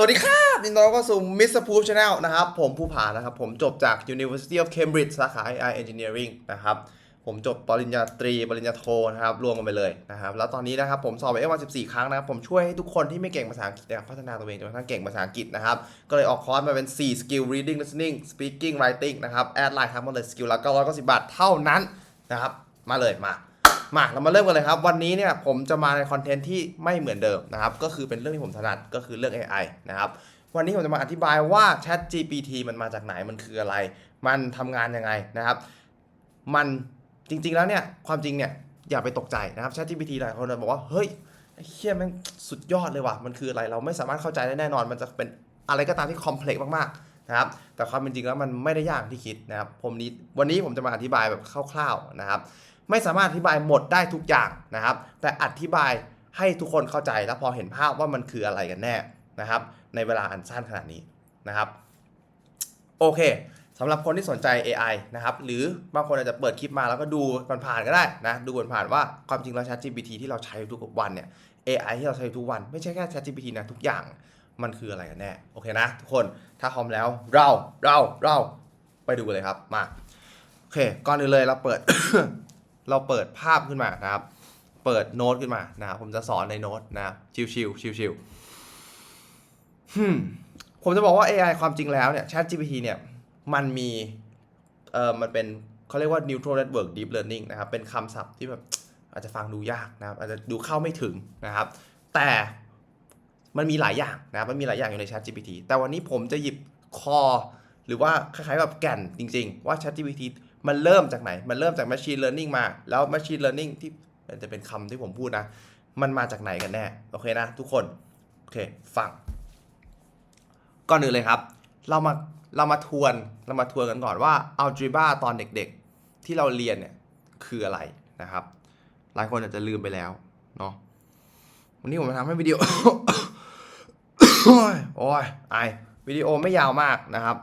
สวัสดีครับยินดีต้อนรับเข้าสู่ Mr. Proof Channel นะครับ ผมภูผานะครับ ผมจบจาก University of Cambridge สาขา AI Engineering นะครับ ผมจบปริญญาตรี ปริญญาโทนะครับ รวมกันไปเลยนะครับ แล้วตอนนี้นะครับผมสอบไปเอวัน14ครั้งนะครับ ผมช่วยให้ทุกคนที่ไม่เก่งภาษาอังกฤษนะครับพัฒนาตัวเองจนกระทั่งเก่งภาษาอังกฤษนะครับ ก็เลยออกคอร์สมาเป็น 4 skill reading listening speaking writing นะครับ แอดไลน์ครับมาเลยสกิลละ990บาทเท่านั้นนะครับ มาเลยมา มาเรามาเริ่มกันเลยครับ วันนี้เนี่ยผมจะมาในคอนเทนต์ที่ไม่เหมือนเดิมนะครับ ก็คือเป็นเรื่องที่ผมถนัดก็คือเรื่อง AI นะครับวันนี้ผมจะมาอธิบายว่า Chat GPT มันมาจากไหนมันคืออะไร มันทำงานยังไงนะครับ มันจริง ๆ แล้วเนี่ยความจริงเนี่ยอย่าไปตกใจนะครับ Chat GPT หลายคนบอกว่าเฮ้ยเฮียม่งสุดยอดเลยว่ะมันคืออะไรเราไม่สามารถเข้าใจได้แน่นอน มันจะเป็นอะไรก็ตามที่คอมเพล็กซ์มากๆนะครับ แต่ความเป็นจริงแล้วมันไม่ได้ยากที่คิดนะครับ ผมนี้วันนี้ผมจะมาอธิบายแบบคร่าวๆนะครับ ไม่สามารถอธิบายหมดได้ทุกอย่างนะครับ แต่อธิบายให้ทุกคนเข้าใจแล้วพอเห็นภาพว่ามันคืออะไรกันแน่นะครับ ในเวลาอันสั้นขนาดนี้นะครับโอเคสำหรับคนที่สนใจ AI นะครับ หรือบางคนอาจจะเปิดคลิปมาแล้วก็ดูผ่านๆก็ได้นะ ดูผ่านๆว่าความจริงแล้ว ChatGPT ที่เราใช้ทุกวันเนี่ย AI ที่เราใช้ทุกวันไม่ใช่แค่ ChatGPT นะทุกอย่างมันคืออะไรกันแน่ โอเคนะ ทุกคนถ้าพร้อมแล้วเราเราเราไปดูเลยครับมา โอเค ก่อนอื่นเลยเราเปิด เราเปิดภาพขึ้นมานะครับ เปิดโน้ตขึ้นมานะครับผมจะสอนในโน้ตนะครับชิวๆชิวๆฮึมผมจะบอกว่า AI ความจริงแล้วเนี่ย ChatGPT เนี่ย มันมีเอ่อมันเป็นเขาเรียกว่า neural network deep learning นะครับ เป็นคำศัพท์ที่แบบอาจจะฟังดูยากนะครับ อาจจะดูเข้าไม่ถึงนะครับ แต่มันมีหลายอย่างนะครับมันมีหลายอย่างอยู่ใน ChatGPT แต่วันนี้ผมจะหยิบคอ หรือว่าคล้ายๆแบบแก่นจริง ๆ ว่า ChatGPT มันเริ่มจากไหน มันเริ่มจาก machine learning มา แล้ว machine learning ที่มันจะเป็นคำที่ผมพูดนะ มันมาจากไหนกันแน่ โอเคนะ ทุกคน โอเค ฟัง ก่อนอื่นเลยครับ เรามา เรามาทวน เรามาทวนกันก่อนว่า algebra ตอนเด็กๆ ที่เราเรียนเนี่ย คืออะไรนะครับ หลายคนอาจจะลืมไปแล้วเนาะ วันนี้ผมจะทำให้วิดีโอ โอ้ยไอวิดีโอไม่ยาวมากนะครับ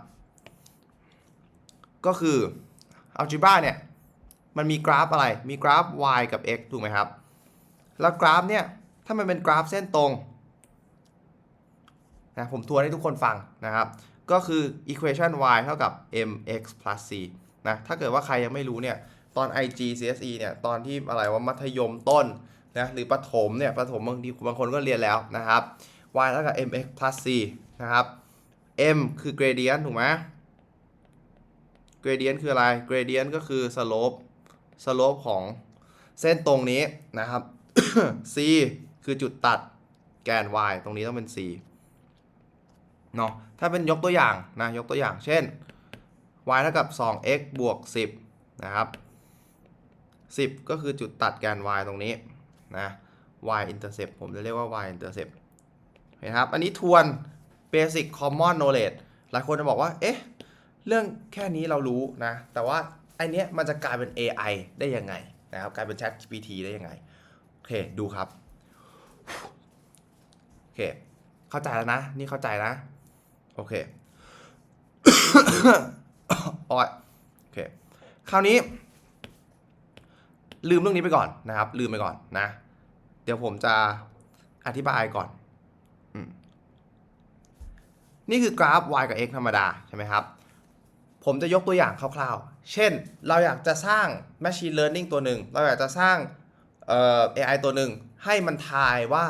ก็คือ algebra เนี่ยมันมีกราฟอะไร มีกราฟ y กับ x ถูกไหมครับ แล้วกราฟเนี่ย ถ้ามันเป็นกราฟเส้นตรงนะผมทวนให้ทุกคนฟังนะครับ ก็คือ equation y เท่ากับ mx plus c นะ ถ้าเกิดว่าใครยังไม่รู้เนี่ย ตอน IG CSE เนี่ย ตอนที่อะไรว่ามัธยมต้นนะ หรือประถมเนี่ย ประถมบางทีบางคนก็เรียนแล้วนะครับ y เท่ากับ mx plus c นะครับ m คือ gradient ถูกไหม gradient คืออะไร gradient ก็คือ slope slope ของเส้นตรงนี้นะครับ c คือจุดตัดแกน y ตรงนี้ต้องเป็น c เนาะถ้าเป็นยกตัวอย่างนะยกตัวอย่างเช่น y เท่ากับ 2x บวก 10 นะครับ 10 ก็คือจุดตัดแกน y ตรงนี้นะ y intercept ผมจะเรียกว่า y intercept เห็นครับ อันนี้ทวน basic common knowledge หลายคนจะบอกว่า เอ๊ะ เรื่องแค่นี้เรารู้นะ แต่ว่าไอเนี้ยมันจะกลายเป็น AI ได้ยังไงนะครับ กลายเป็น Chat GPT ได้ยังไง โอเค ดูครับ โอเค เข้าใจแล้วนะ นี่เข้าใจนะ โอเคโอ้ยโอเค คราวนี้ ลืมเรื่องนี้ไปก่อนนะครับ ลืมไปก่อนนะ เดี๋ยวผมจะอธิบายก่อนอนี่คือกราฟ y กับ x ธรรมดา ใช่ไหมครับ ผมจะยกตัวอย่างคร่าวๆ เช่น เราอยากจะสร้าง machine learning ตัวหนึ่ง เราอยากจะสร้างเอ่อ AI ตัวหนึ่ง ให้มันทายว่า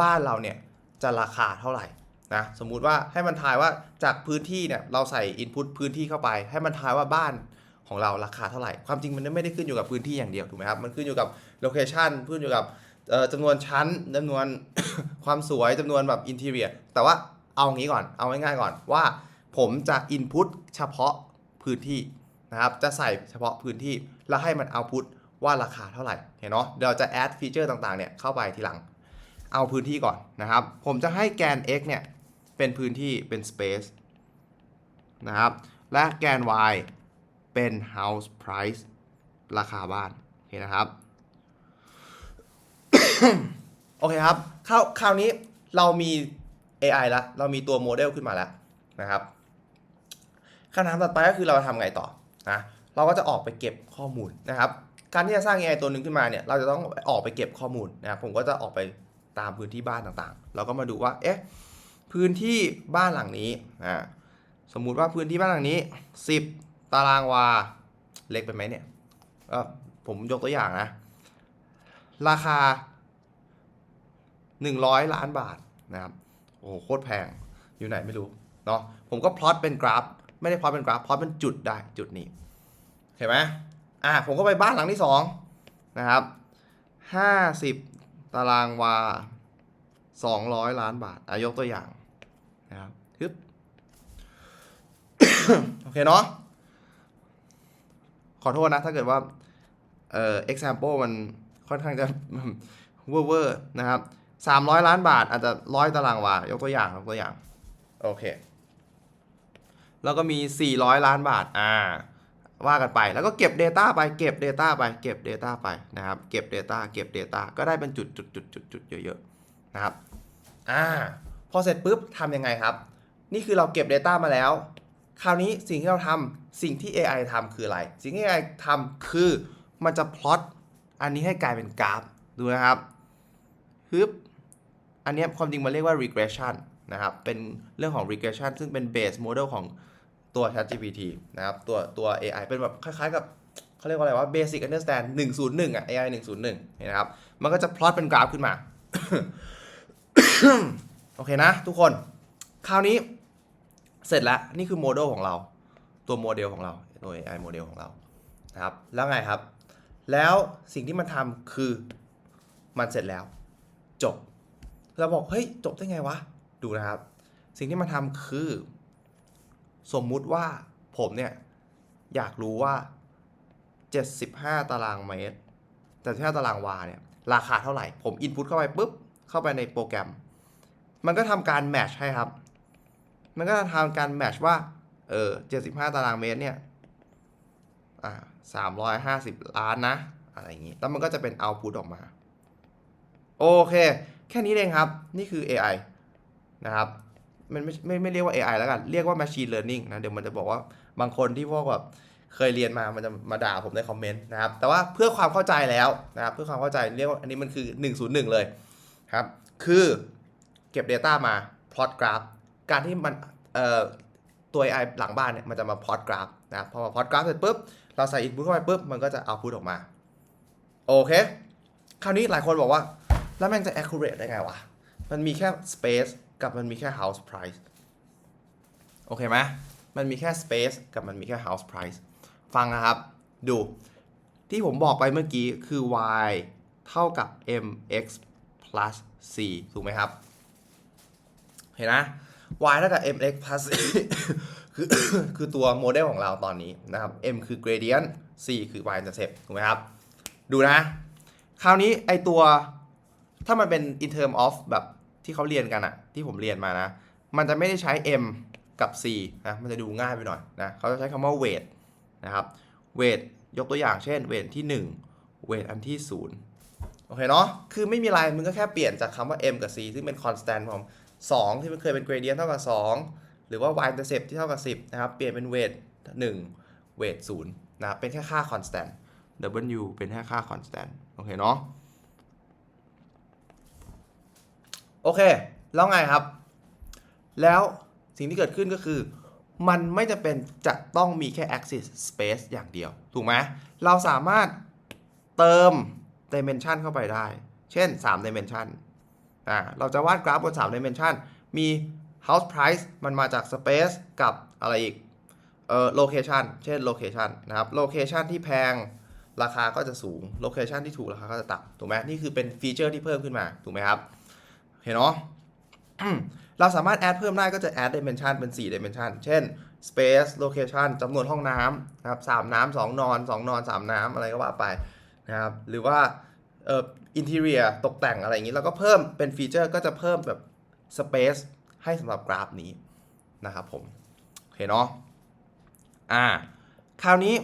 บ้านเราเนี่ยจะราคาเท่าไหร่นะสมมุติว่าให้มันทายว่าจากพื้นที่เนี่ยเราใส่ input พื้นที่เข้าไป ให้มันทายว่าบ้านของเราราคาเท่าไหร่ ความจริงมันไม่ได้ขึ้นอยู่กับพื้นที่อย่างเดียวถูกไหมครับ มันขึ้นอยู่กับ location ขึ้นอยู่กับเอ่อจำนวนชั้นจำนวนความสวยจำนวนแบบ interior แต่ว่าเอางี้ก่อน เอาง่ายๆก่อนว่า ผมจะ input เฉพาะพื้นที่นะครับ จะใส่เฉพาะพื้นที่ แล้วให้มัน output ว่าราคาเท่าไหร่เห็นเนาะเดี๋ยวจะ add ฟีเจอร์ต่างๆเนี่ยเข้าไปทีหลัง เอาพื้นที่ก่อนนะครับ ผมจะให้แกน x เนี่ยเป็นพื้นที่เป็น space นะครับ และแกน y เป็น house price ราคาบ้านโอเคนะครับ โอเคครับคราวคราวนี้เรามี AI แล้ว เรามีตัวโมเดลขึ้นมาแล้วนะครับ คำถามต่อไปก็คือเราจะทำไงต่อนะเราก็จะออกไปเก็บข้อมูลนะครับ การที่จะสร้าง AI ตัวหนึ่งขึ้นมาเนี่ยเราจะต้องออกไปเก็บข้อมูลนะครับผมก็จะออกไปตามพื้นที่บ้านต่างๆ เราก็มาดูว่าเอ๊ะพพื้นที่บ้านหลังนี้อ่าสมมุติว่าพื้นที่บ้านหลังนี้ 10 ตารางวาเล็กไปไหมเนี่ยก็ผมยกตัวอย่างนะ ราคา 100 ล้านบาทนะครับโอ้โหโคตรแพงอยู่ไหนไม่รู้เนาะผมก็พลอตเป็นกราฟ ไม่ได้พอเป็นกราฟพอเป็นจุดได้จุดนี้เห็นไหมอะผมก็ไปบ้านหลังที่สองนะครับ50 ตารางวา 200 ล้านบาทอะยกตัวอย่างนะครับฮึบโอเคเนาะขอโทษนะ ถ้าเกิดว่า เอ่อ example มันค่อนข้างจะเวอร์เวอร์นะครับ 300 ล้านบาทอาจจะร้อยตารางวา ยกตัวอย่างยกตัวอย่าง โอเค แล้วก็มี 400 ล้านบาท อ่า ว่ากันไป แล้วก็เก็บ Data ไป เก็บ Data ไป เก็บ Data ไปนะครับ เก็บ Data เก็บ Data ก็ได้เป็นจุดจุดจุดจุดจุดเยอะๆ นะครับ อ่า พอเสร็จปุ๊บทำยังไงครับ นี่คือเราเก็บ Data มาแล้ว คราวนี้สิ่งที่เราทำ สิ่งที่ AI ทำคืออะไร สิ่งที่ AI ทำคือ มันจะพลอต อันนี้ให้กลายเป็นกราฟ ดูนะครับฮึบอันนี้ความจริงมันเรียกว่า regression นะครับ เป็นเรื่องของ regression ซึ่งเป็น base model ของ ตัว ChatGPT นะครับตัวตัว AI เป็นแบบคล้ายๆกับเขาเรียกว่าอะไรว่า basic understand 101 อะ AI 101นนะครับ มันก็จะพลอตเป็นกราฟขึ้นมา โอเคนะ ทุกคน คราวนี้เสร็จแล้ว นี่คือโมเดลของเรา ตัวโมเดลของเราตัว AI โมเดลของเรานะครับ แล้วไงครับ แล้วสิ่งที่มันทำคือมันเสร็จแล้ว จบ เราบอก เฮ้ย จบได้ไงวะ ดูนะครับ สิ่งที่มันทำคือ สมมุติว่าผมเนี่ย อยากรู้ว่า 75 ตารางเมตร75ตารางวาเนี่ย ราคาเท่าไหร่ ผมอินพุตเข้าไปปุ๊บ เข้าไปในโปรแกรม มันก็ทำการแมชให้ครับ มันก็จะทำการแมชว่า เออ75 ตารางเมตรเนี่ย อ่า350 ล้านนะ อะไรอย่างงี้ แล้วมันก็จะเป็นเอาต์พุตออกมา โอเค แค่นี้เองครับ นี่คือ AI นะครับ มันไม่ไม่ไม่เรียกว่า AI แล้วกัน เรียกว่า Machine Learning นะ เดี๋ยวมันจะบอกว่าบางคนที่พวกแบบเคยเรียนมามันจะมาด่าผมในคอมเมนต์นะครับ แต่ว่าเพื่อความเข้าใจแล้วนะครับ เพื่อความเข้าใจเรียกว่าอันนี้มันคือ 101 เลยครับ คือเก็บ Data มา plot graph การที่มันเอ่อตัว AI หลังบ้านเนี่ยมันจะมา plot graph นะครับพอมา plot graph เสร็จปุ๊บเราใส่ input เข้าไปปุ๊บมันก็จะ output ออกมาโอเค คราวนี้หลายคนบอกว่า แล้วแม่งจะ accurate ได้ไงวะ มันมีแค่ space กับมันมีแค่ house price โอเคไหมมันมีแค่ space กับมันมีแค่ house price ฟังนะครับ ดูที่ผมบอกไปเมื่อกี้คือ y เท่ากับ mx plus c ถูกไหมครับ เห็นนะ y เท่ากับ mx plus c คือคือตัวโมเดลของเราตอนนี้นะครับ m คือ gradient c คือ y intercept ถูกไหมครับ ดูนะ คราวนี้ไอตัวถ้ามันเป็น in term of แบบ ที่เขาเรียนกันอะที่ผมเรียนมานะ มันจะไม่ได้ใช้ m กับ c นะมันจะดูง่ายไปหน่อยนะเขาจะใช้คำว่า weight นะครับ weight ยกตัวอย่างเช่น weight ที่1 weight อันที่ 0 โอเคเนาะคือไม่มีอะไรมึงก็แค่เปลี่ยนจากคำว่า m กับ c ซึ่งเป็น constant ของ2ที่มันเคยเป็น gradient เท่ากับ 2 หรือว่า y intercept ที่เท่ากับ 10 นะครับ เปลี่ยนเป็น weight 1 weight 0นะเป็นแค่ค่า constant w เป็นแค่ค่า constant โอเคเนาะ โอเค แล้วไงครับ แล้วสิ่งที่เกิดขึ้นก็คือ มันไม่จะเป็นจะต้องมีแค่ axis space อย่างเดียว ถูกไหมเราสามารถเติม dimension เข้าไปได้ เช่น 3 dimension อ่าเราจะวาดกราฟบน 3 dimension มี house price มันมาจาก space กับอะไรอีก เอ่อ location เช่น location นะครับ location ที่แพงราคาก็จะสูง location ที่ถูกราคาก็จะต่ำถูกไหมนี่คือเป็นฟีเจอร์ที่เพิ่มขึ้นมา ถูกไหมครับ เห็นเนาะเราสามารถ add เพิ่มได้ก็จะ add dimension เป็น 4 dimension เช่น space location จำนวนห้องน้ำนะครับ3น้ำ2นอน2นอน3น้ำอะไรก็ว่าไปนะครับหรือว่าเอ่อ interior ตกแต่งอะไรอย่างนี้เราก็เพิ่มเป็นฟีเจอร์ก็จะเพิ่มแบบ space ให้สำหรับกราฟนี้นะครับผมโอเคเนาะอ่าคราวนี้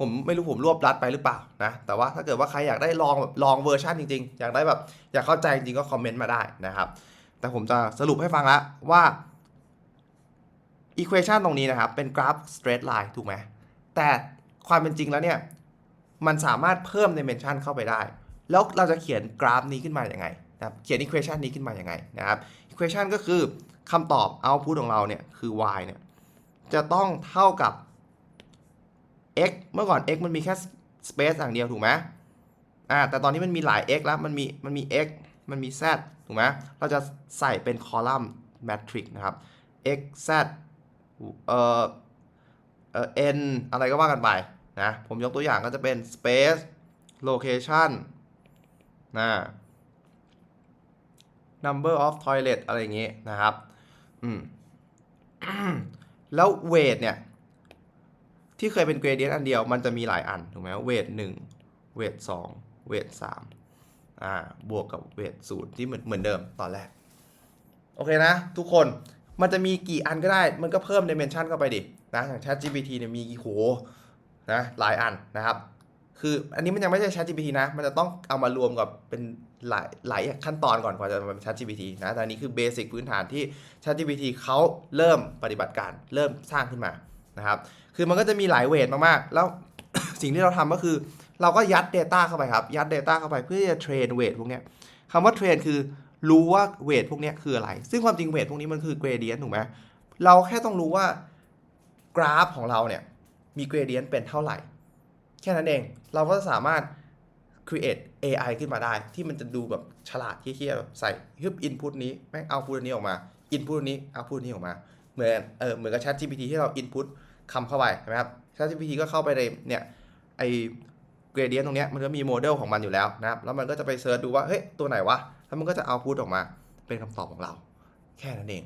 ผมไม่รู้ผมรวบรัดไปหรือเปล่านะแต่ว่าถ้าเกิดว่าใครอยากได้ลองแบบลองเวอร์ชันจริง ๆ อยากได้แบบอยากเข้าใจจริงก็คอมเมนต์มาได้นะครับ แต่ผมจะสรุปให้ฟังล้วว่า equation ตรงนี้นะครับ เป็นกราฟ straight line ถูกไหมแต่ความเป็นจริงแล้วเนี่ย มันสามารถเพิ่ม dimension เข้าไปได้ แล้วเราจะเขียนกราฟนี้ขึ้นมาอย่างไงนะครับเขียน equation นี้ขึ้นมาอย่างไงนะครับ equation ก็คือคำตอบ output ของเราเนี่ยคือ y เนี่ยจะต้องเท่ากับ x เมื่อก่อน x มันมีแค่ space อย่างเดียวถูกไหมอ่าแต่ตอนนี้มันมีหลาย x แล้วมันมีมันมี x มันมี z ถูกไหมเราจะใส่เป็นคอลัมน์ matrix นะครับ x z เอ่อเอ่อ n อะไรก็ว่ากันไปนะผมยกตัวอย่างก็จะเป็น space location นะ number of toilet อะไรอย่างงี้นะครับ อืม แล้ว weight เนี่ย ที่เคยเป็น gradient อันเดียวมันจะมีหลายอันถูกไหม weight 1 weight 2 weight 3อ่าบวกกับ weight 0ที่เหมือนเหมือนเดิมตอนแรก โอเคนะ ทุกคนมันจะมีกี่อันก็ได้ มันก็เพิ่ม dimension เข้าไปดินะอย่าง ChatGPT เนี่ยมีกี่โหนะหลายอันนะครับ คืออันนี้มันยังไม่ใช่ ChatGPT นะ มันจะต้องเอามารวมกับเป็นหลายหลายขั้นตอนก่อนกว่าจะมาเป็น ChatGPT นะแต่อันนี้คือเบสิกพื้นฐานที่ ChatGPT เขาเริ่มปฏิบัติการเริ่มสร้างขึ้นมา นะครับ คือมันก็จะมีหลายเวทมากๆ แล้วสิ่งที่เราทำก็คือ เราก็ยัด Data เข้าไปครับ ยัด Data เข้าไปเพื่อจะเทรนเวทพวกนี้คำว่าเทรนคือรู้ว่าเวทพวกนี้คืออะไร ซึ่งความจริงเวทพวกนี้มันคือ gradient ถูกไหมเราแค่ต้องรู้ว่ากราฟของเราเนี่ยมี gradient เป็นเท่าไหร่ แค่นั้นเอง เราก็สามารถ create AI ขึ้นมาได้ ที่มันจะดูแบบฉลาดเคี้ยๆใส่ฮึบ input นี้แม่งเอา output นี้ออกมา input อันนี้ output นี้ออกมา เหมือนเออเหมือนกับ Chat GPT ที่เรา input คำเข้าไปใช่ไหมครับ Chat GPT ก็เข้าไปในเนี่ยไอ gradient ตรงเนี้ยมันก็มีโมเดลของมันอยู่แล้วนะครับแล้วมันก็จะไปเซิร์ชดูว่าเฮ้ยตัวไหนวะแล้วมันก็จะ output ออกมาเป็นคำตอบของเรา แค่นั้นเอง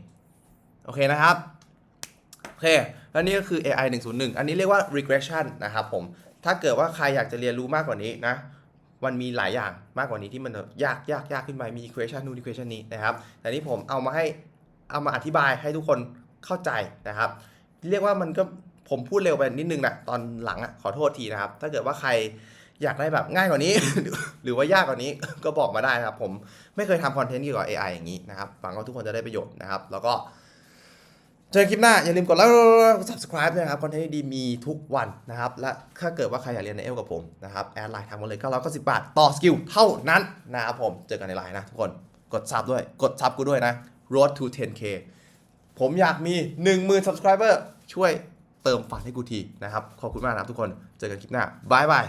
โอเคนะครับโอเคแล้วนี่ก็คือ AI 101 อันนี้เรียกว่า regression นะครับผมถ้าเกิดว่าใครอยากจะเรียนรู้มากกว่านี้นะมันมีหลายอย่างมากกว่านี้ที่มันยากยากยากขึ้นไปมี equation นู่น equation นี้นะครับแต่นี่ผมเอามาให้เอามาอธิบายให้ทุกคน เข้าใจนะครับ เรียกว่ามันก็ผมพูดเร็วไปนิดนึงนะตอนหลังอะขอโทษทีนะครับ ถ้าเกิดว่าใครอยากได้แบบง่ายกว่านี้ หรือว่ายากกว่านี้ก็บอกมาได้นะครับ ผมไม่เคยทำคอนเทนต์เกี่ยวกับ AI อย่างนี้นะครับหวังว่าทุกคนจะได้ประโยชน์นะครับ แล้วก็เจอคลิปหน้า อย่าลืมกดไลค์กด subscribe ด้วยนะครับ คอนเทนต์ดีมีทุกวันนะครับ และถ้าเกิดว่าใครอยากเรียนในเอลกับผมนะครับ แอดไลน์ทางมาเลย990บาท ต่อสกิลเท่านั้นนะครับผม เจอกันในไลน์นะทุกคน กดซับด้วย กดซับกูด้วยนะ road to 10k ผมอยากมี 10,000 subscriber ช่วยเติมฝันให้กูทีนะครับ ขอบคุณมากนะครับทุกคน เจอกันคลิปหน้าบายบาย